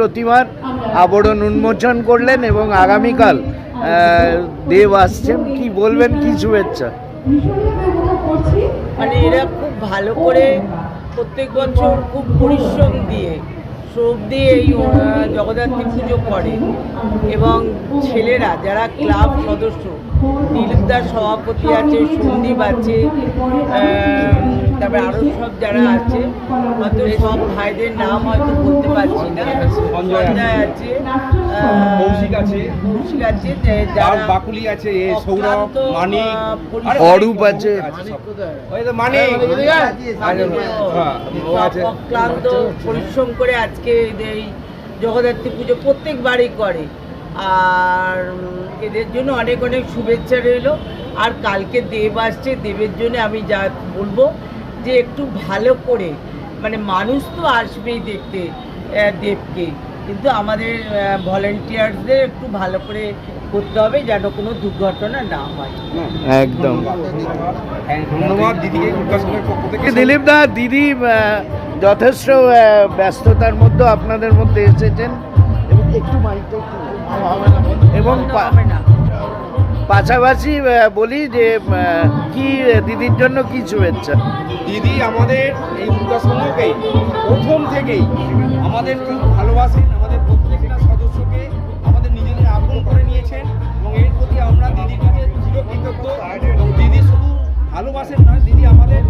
প্রতিমার আবরণ উন্মোচন করলেন এবং আগামীকাল দেব আসছেন। কি বলবেন? কি শুভেচ্ছা? মানে এরা খুব ভালো করে প্রত্যেক বছর খুব পরিশ্রম দিয়ে, শ্রম দিয়ে এই জগদ্ধাত্রী পুজো করে। এবং ছেলেরা যারা ক্লাব সদস্য, নীলদার সভাপতি আছে, সন্দীপ আছে তারপরে আরও সব যারা আছে হয়তো সব ভাইদের নাম হয়তো বলতে পারছি না সঞ্জয় আছে। সঞ্জয় আছে কৌশিক আছে। কৌশিক আছে যারা বাকুলি আছে সৌরভ মানিক অরূপ আছে। মানিক হ্যাঁ, ও আছে অক্লান্ত পরিশ্রম করে আজকে এই জগদ্ধাত্রী পুজো প্রত্যেকবারই করে আর এদের জন্য অনেক অনেক শুভেচ্ছা রইল আর কালকে দেব আসছে দেবের জন্য আমি যা বলব যে একটু ভালো করে মানে মানুষ তো আসবেই দেখতে দেবকে কিন্তু আমাদের ভলেন্টিয়ার্সদের একটু ভালো করে করতে হবে যেন কোনো দুর্ঘটনা না হয়। একদম। হ্যাঁ, ধন্যবাদ দিদিকে দিলীপ দা দিদি যথেষ্ট ব্যস্ততার মধ্যে আপনাদের মধ্যে এসেছেন। এবং একটু মাইকটা একটু এবং হবে না। পাশাপাশি বলি যে কি দিদির জন্য কি শুভেচ্ছা? দিদি আমাদের এই উদ্ঘাটনকে প্রথম থেকেই আমাদের খুব ভালোবাসেন, আমাদের প্রত্যেকটা সদস্যকে আমাদের নিজেদের আপন করে নিয়েছেন এবং এর প্রতি আমরা দিদির কাছে চিরকৃতজ্ঞ। এবং দিদি শুধু ভালোবাসেন না, দিদি আমাদের